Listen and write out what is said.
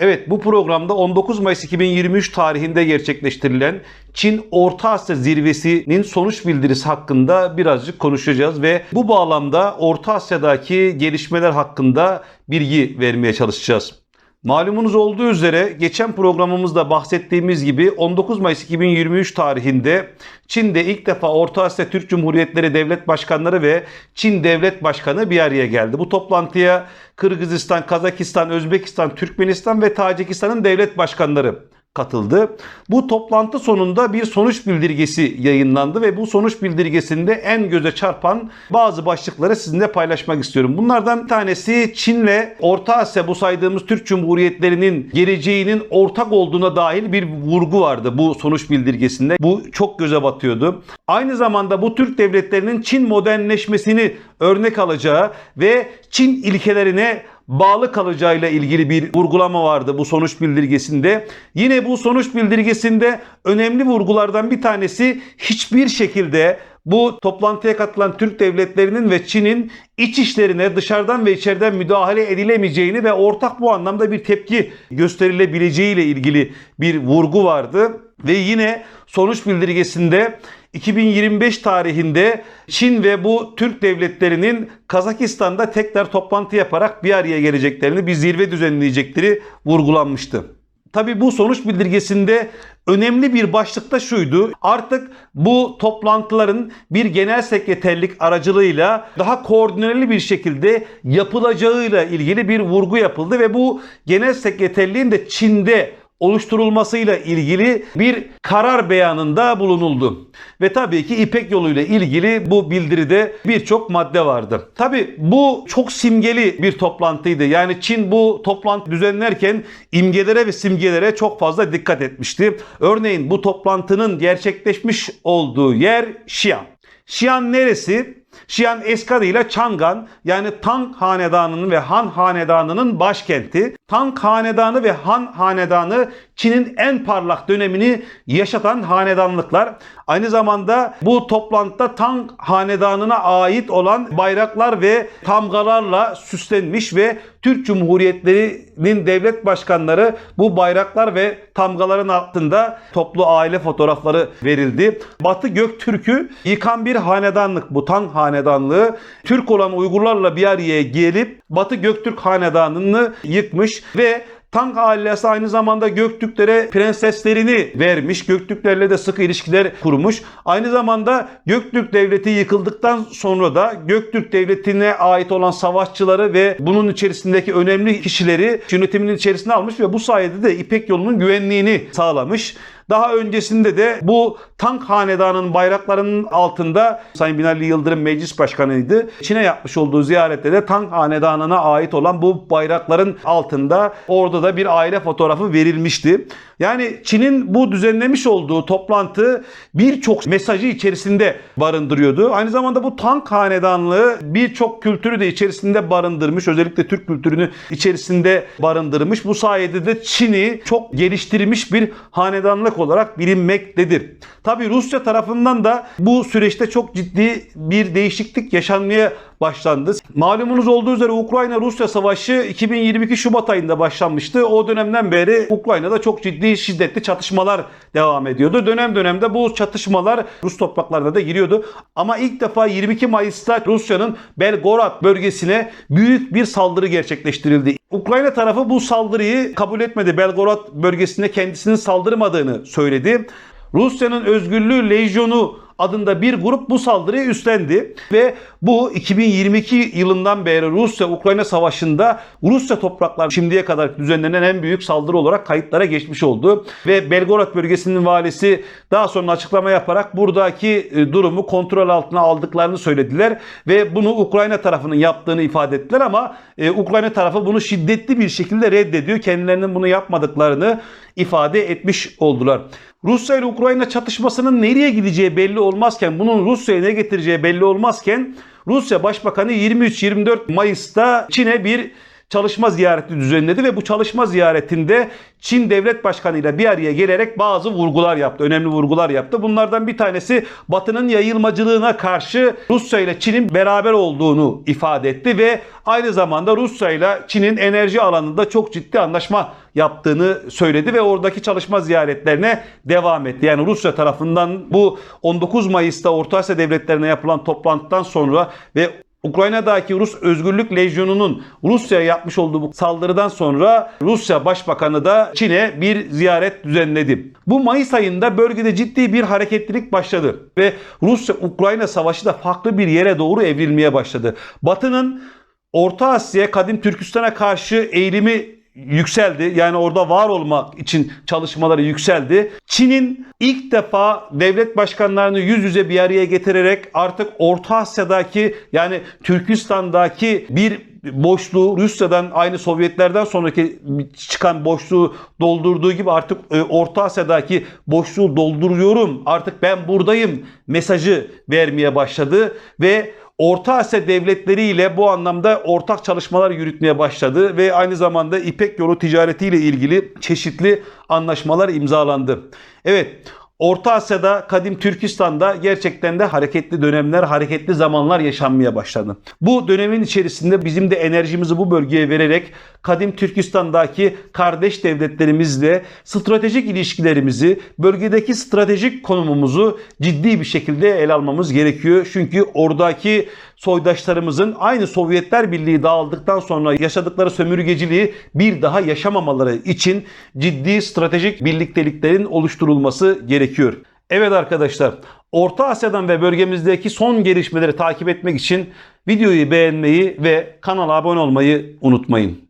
Evet bu programda 19 Mayıs 2023 tarihinde gerçekleştirilen Çin Orta Asya Zirvesi'nin sonuç bildirisi hakkında birazcık konuşacağız ve bu bağlamda Orta Asya'daki gelişmeler hakkında bilgi vermeye çalışacağız. Malumunuz olduğu üzere geçen programımızda bahsettiğimiz gibi 19 Mayıs 2023 tarihinde Çin'de ilk defa Orta Asya Türk Cumhuriyetleri Devlet Başkanları ve Çin Devlet Başkanı bir araya geldi. Bu toplantıya Kırgızistan, Kazakistan, Özbekistan, Türkmenistan ve Tacikistan'ın devlet başkanları katıldı. Bu toplantı sonunda bir sonuç bildirgesi yayınlandı ve bu sonuç bildirgesinde en göze çarpan bazı başlıkları sizinle paylaşmak istiyorum. Bunlardan bir tanesi Çin'le Orta Asya bu saydığımız Türk Cumhuriyetlerinin geleceğinin ortak olduğuna dahil bir vurgu vardı bu sonuç bildirgesinde. Bu çok göze batıyordu. Aynı zamanda bu Türk devletlerinin Çin modernleşmesini örnek alacağı ve Çin ilkelerine bağlı kalacağıyla ilgili bir vurgulama vardı bu sonuç bildirgesinde. Yine bu sonuç bildirgesinde önemli vurgulardan bir tanesi hiçbir şekilde bu toplantıya katılan Türk devletlerinin ve Çin'in iç işlerine dışarıdan ve içeriden müdahale edilemeyeceğini ve ortak bu anlamda bir tepki gösterilebileceği ile ilgili bir vurgu vardı. Ve yine sonuç bildirgesinde 2025 tarihinde Çin ve bu Türk devletlerinin Kazakistan'da tekrar toplantı yaparak bir araya geleceklerini, bir zirve düzenleyecekleri vurgulanmıştı. Tabi bu sonuç bildirgesinde önemli bir başlıkta şuydu. Artık bu toplantıların bir genel sekreterlik aracılığıyla daha koordineli bir şekilde yapılacağıyla ilgili bir vurgu yapıldı ve bu genel sekreterliğin de Çin'de oluşturulmasıyla ilgili bir karar beyanında bulunuldu. Ve tabii ki İpek yoluyla ilgili bu bildiride birçok madde vardı. Tabii bu çok simgeli bir toplantıydı. Yani Çin bu toplantı düzenlerken imgelere ve simgelere çok fazla dikkat etmişti. Örneğin bu toplantının gerçekleşmiş olduğu yer Şian. Şian neresi? Şian eski adıyla Çangan yani Tang Hanedanı'nın ve Han Hanedanı'nın başkenti. Tang Hanedanı ve Han Hanedanı Çin'in en parlak dönemini yaşatan hanedanlıklar. Aynı zamanda bu toplantıda Tang Hanedanı'na ait olan bayraklar ve tamgalarla süslenmiş ve Türk Cumhuriyetlerinin devlet başkanları bu bayraklar ve tamgaların altında toplu aile fotoğrafları verildi. Batı Göktürk'ü yıkan bir hanedanlık bu Tang Hanedanlığı. Türk olan Uygurlarla bir araya gelip Batı Göktürk Hanedanı'nı yıkmış ve Tang ailesi aynı zamanda Göktürklere prenseslerini vermiş. Göktürklerle de sıkı ilişkiler kurmuş. Aynı zamanda Göktürk devleti yıkıldıktan sonra da Göktürk devletine ait olan savaşçıları ve bunun içerisindeki önemli kişileri yönetiminin içerisine almış ve bu sayede de İpek yolunun güvenliğini sağlamış. Daha öncesinde de bu Tank Hanedanı'nın bayraklarının altında Sayın Binali Yıldırım meclis başkanıydı. Çin'e yapmış olduğu ziyarette de Tank Hanedanı'na ait olan bu bayrakların altında orada da bir aile fotoğrafı verilmişti. Yani Çin'in bu düzenlemiş olduğu toplantı birçok mesajı içerisinde barındırıyordu. Aynı zamanda bu Tank Hanedanlığı birçok kültürü de içerisinde barındırmış. Özellikle Türk kültürünü içerisinde barındırmış. Bu sayede de Çin'i çok geliştirmiş bir hanedanlık olarak bilinmektedir. Tabi Rusya tarafından da bu süreçte çok ciddi bir değişiklik yaşanmaya başlandı. Malumunuz olduğu üzere Ukrayna-Rusya savaşı 2022 Şubat ayında başlanmıştı. O dönemden beri Ukrayna'da çok ciddi şiddetli çatışmalar devam ediyordu. Dönem dönemde bu çatışmalar Rus topraklarına da giriyordu. Ama ilk defa 22 Mayıs'ta Rusya'nın Belgorod bölgesine büyük bir saldırı gerçekleştirildi. Ukrayna tarafı bu saldırıyı kabul etmedi. Belgorod bölgesine kendisinin saldırmadığını söyledi. Rusya'nın Özgürlüğü Lejyonu adında bir grup bu saldırıyı üstlendi ve bu 2022 yılından beri Rusya-Ukrayna savaşında Rusya toprakları şimdiye kadar düzenlenen en büyük saldırı olarak kayıtlara geçmiş oldu ve Belgorod bölgesinin valisi daha sonra açıklama yaparak buradaki e, durumu kontrol altına aldıklarını söylediler ve bunu Ukrayna tarafının yaptığını ifade ettiler ama e, Ukrayna tarafı bunu şiddetli bir şekilde reddediyor. Kendilerinin bunu yapmadıklarını ifade etmiş oldular. Rusya ile Ukrayna çatışmasının nereye gideceği belli olmazken, bunun Rusya'ya ne getireceği belli olmazken Rusya Başbakanı 23-24 Mayıs'ta Çin'e bir çalışma ziyareti düzenledi ve bu çalışma ziyaretinde Çin Devlet Başkanı ile bir araya gelerek bazı vurgular yaptı. Önemli vurgular yaptı. Bunlardan bir tanesi Batı'nın yayılmacılığına karşı Rusya ile Çin'in beraber olduğunu ifade etti ve aynı zamanda Rusya ile Çin'in enerji alanında çok ciddi anlaşma yaptığını söyledi ve oradaki çalışma ziyaretlerine devam etti. Yani Rusya tarafından bu 19 Mayıs'ta Orta Asya devletlerine yapılan toplantıdan sonra ve Ukrayna'daki Rus Özgürlük Lejyonu'nun Rusya'ya yapmış olduğu bu saldırıdan sonra Rusya Başbakanı da Çin'e bir ziyaret düzenledi. Bu Mayıs ayında bölgede ciddi bir hareketlilik başladı ve Rusya-Ukrayna savaşı da farklı bir yere doğru evrilmeye başladı. Batı'nın Orta Asya, Kadim Türkistan'a karşı eğilimi yükseldi. Yani orada var olmak için çalışmaları yükseldi. Çin'in ilk defa devlet başkanlarını yüz yüze bir araya getirerek artık Orta Asya'daki yani Türkistan'daki bir boşluğu Rusya'dan aynı Sovyetlerden sonraki çıkan boşluğu doldurduğu gibi artık e, Orta Asya'daki boşluğu dolduruyorum. Artık ben buradayım mesajı vermeye başladı ve Orta Asya devletleriyle bu anlamda ortak çalışmalar yürütmeye başladı ve aynı zamanda İpek yolu ticaretiyle ilgili çeşitli anlaşmalar imzalandı. Evet, Orta Asya'da, Kadim Türkistan'da gerçekten de hareketli dönemler, hareketli zamanlar yaşanmaya başladı. Bu dönemin içerisinde bizim de enerjimizi bu bölgeye vererek Kadim Türkistan'daki kardeş devletlerimizle stratejik ilişkilerimizi, bölgedeki stratejik konumumuzu ciddi bir şekilde ele almamız gerekiyor. Çünkü oradaki soydaşlarımızın aynı Sovyetler Birliği dağıldıktan sonra yaşadıkları sömürgeciliği bir daha yaşamamaları için ciddi stratejik birlikteliklerin oluşturulması gerekiyor. Evet arkadaşlar, Orta Asya'dan ve bölgemizdeki son gelişmeleri takip etmek için videoyu beğenmeyi ve kanala abone olmayı unutmayın.